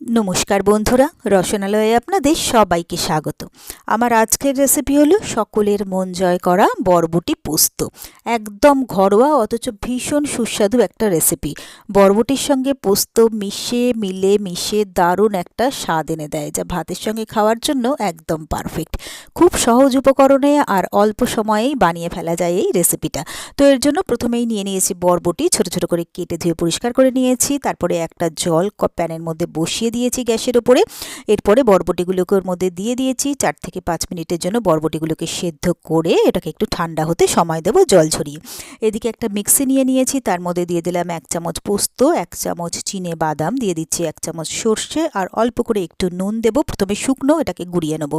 নমস্কার বন্ধুরা, রসনালয়ে আপনাদের সবাইকে স্বাগত। আমার আজকের রেসিপি হলো সকলের মন জয় করা বরবটি পোস্ত। একদম ঘরোয়া অথচ ভীষণ সুস্বাদু একটা রেসিপি বরবটির সঙ্গে পোস্ত মিশে মিলে মিশে দারুণ একটা স্বাদ এনে দেয়, যা ভাতের সঙ্গে খাওয়ার জন্য একদম পারফেক্ট খুব সহজ উপকরণে আর অল্প সময়েই বানিয়ে ফেলা যায় এই রেসিপিটা তো এর জন্য প্রথমেই নিয়ে নিয়েছি বরবটি, ছোট ছোট করে কেটে ধুয়ে পরিষ্কার করে নিয়েছি। তারপরে একটা জল প্যানের মধ্যে বসিয়ে দিয়েছি গ্যাসের ওপরে। এরপরে বরবটিগুলোকে ওর মধ্যে দিয়ে দিয়েছি। চার থেকে পাঁচ মিনিটের জন্য বরবটিগুলোকে সেদ্ধ করে এটাকে একটু ঠান্ডা হতে সময় দেবো জল ছড়িয়ে এদিকে একটা মিক্সি নিয়ে নিয়েছি। তার মধ্যে দিয়ে দিলাম এক চামচ পোস্ত, এক চামচ চিনে বাদাম, দিয়ে দিচ্ছি এক চামচ সর্ষে, আর অল্প করে একটু নুন দেবো। প্রথমে শুকনো এটাকে গুঁড়িয়ে নেব।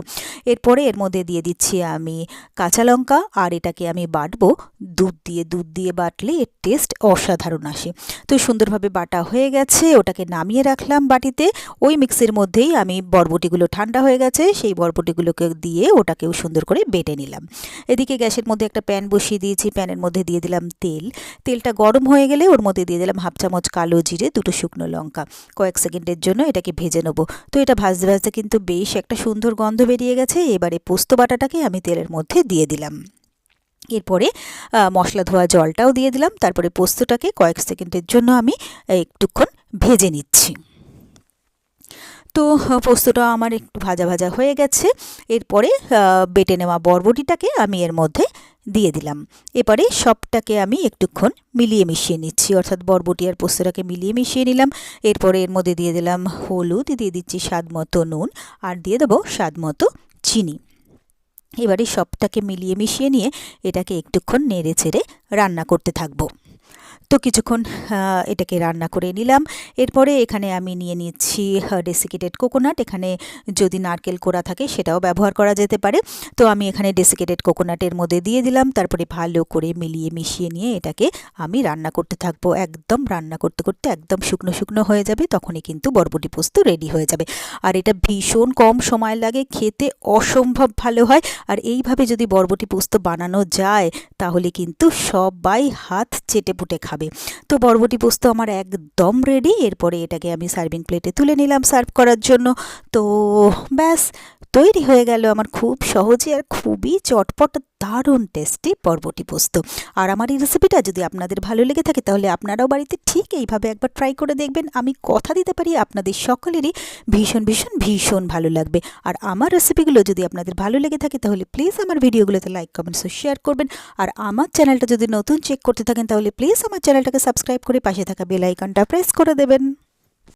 এরপরে এর মধ্যে দিয়ে দিচ্ছি আমি কাঁচা লঙ্কা, আর এটাকে আমি বাটবো। দুধ দিয়ে দুধ দিয়ে বাটলে এর টেস্ট অসাধারণ আসে। তো সুন্দরভাবে বাটা হয়ে গেছে। ওটাকে নামিয়ে রাখলাম বাটিতে। ওই মিক্সির মধ্যেই আমি বরবটিগুলো ঠান্ডা হয়ে গেছে, সেই বরবটিগুলোকে দিয়ে ওটাকেও সুন্দর করে বেটে নিলাম। এদিকে গ্যাসের মধ্যে একটা প্যান বসিয়ে দিয়েছি, প্যানের মধ্যে দিয়ে দিলাম তেল। তেলটা গরম হয়ে গেলে ওর মধ্যে দিয়ে দিলাম হাফ চামচ কালো জিরে, দুটো শুকনো লঙ্কা। কয়েক সেকেন্ডের জন্য এটাকে ভেজে নেব। তো এটা ভাজতে ভাজতে কিন্তু বেশ একটা সুন্দর গন্ধ বেরিয়ে গেছে। এবারে পোস্ত বাটাটাকে আমি তেলের মধ্যে দিয়ে দিলাম। এরপরে মশলা ধোয়া জলটাও দিয়ে দিলাম। তারপরে পোস্তটাকে কয়েক সেকেন্ডের জন্য আমি একটুক্ষণ ভেজে নিচ্ছি। তো পোস্তটা আমার একটু ভাজা ভাজা হয়ে গেছে। এরপরে বেটে নেওয়া বরবটিটাকে আমি এর মধ্যে দিয়ে দিলাম। এবারে সবটাকে আমি একটুক্ষণ মিলিয়ে মিশিয়ে নিচ্ছি, অর্থাৎ বরবটি আর পোস্তটাকে মিলিয়ে মিশিয়ে নিলাম। এরপরে এর মধ্যে দিয়ে দিলাম হলুদ, দিয়ে দিচ্ছি স্বাদ মতো নুন, আর দিয়ে দেবো স্বাদ মতো চিনি। এবারে সবটাকে মিলিয়ে মিশিয়ে নিয়ে এটাকে একটুক্ষণ নেড়ে ছেড়ে রান্না করতে থাকব। তো কিছুক্ষণ এটাকে রান্না করে নিলাম। এরপরে এখানে আমি নিয়ে নিচ্ছি ডেসিকেটেড কোকোনাট এখানে যদি নারকেল কোড়া থাকে সেটাও ব্যবহার করা যেতে পারে। তো আমি এখানে ডেসিকেটেড কোকোনাটের মধ্যে দিয়ে দিলাম। তারপরে ভালো করে মিলিয়ে মিশিয়ে নিয়ে এটাকে আমি রান্না করতে থাকব। একদম রান্না করতে করতে একদম শুকনো শুকনো হয়ে যাবে, তখনই কিন্তু বরবটি পোস্ত রেডি হয়ে যাবে। আর এটা ভীষণ কম সময় লাগে, খেতে অসম্ভব ভালো হয়। আর এইভাবে যদি বরবটি পোস্ত বানানো যায়, তাহলে কিন্তু সবাই হাত চেটে খাবে খাবে। তো বরবটি পোস্ত আমার একদম রেডি এরপরে এটাকে আমি সার্ভিং প্লেটে তুলে নিলাম সার্ভ করার জন্য। তো ব্যাস, তৈরি হয়ে গেল আমার খুব সহজে আর খুবই চটপট দারুণ টেস্টি বরবটি পোস্ত। আর আমার এই রেসিপিটা যদি আপনাদের ভালো লেগে থাকে, তাহলে আপনারাও বাড়িতে ঠিক এইভাবে একবার ট্রাই করে দেখবেন। আমি কথা দিতে পারি, আপনাদের সকলেরই ভীষণ ভীষণ ভীষণ ভালো লাগবে। আর আমার রেসিপিগুলো যদি আপনাদের ভালো লেগে থাকে, তাহলে প্লিজ আমার ভিডিওগুলোতে লাইক কমেন্টস শেয়ার করবেন। আর আমার চ্যানেলটা যদি নতুন চেক করতে থাকেন, তাহলে প্লিজ আমার চ্যানেলটাকে সাবস্ক্রাইব করে পাশে থাকা বেল আইকনটা প্রেস করে দেবেন।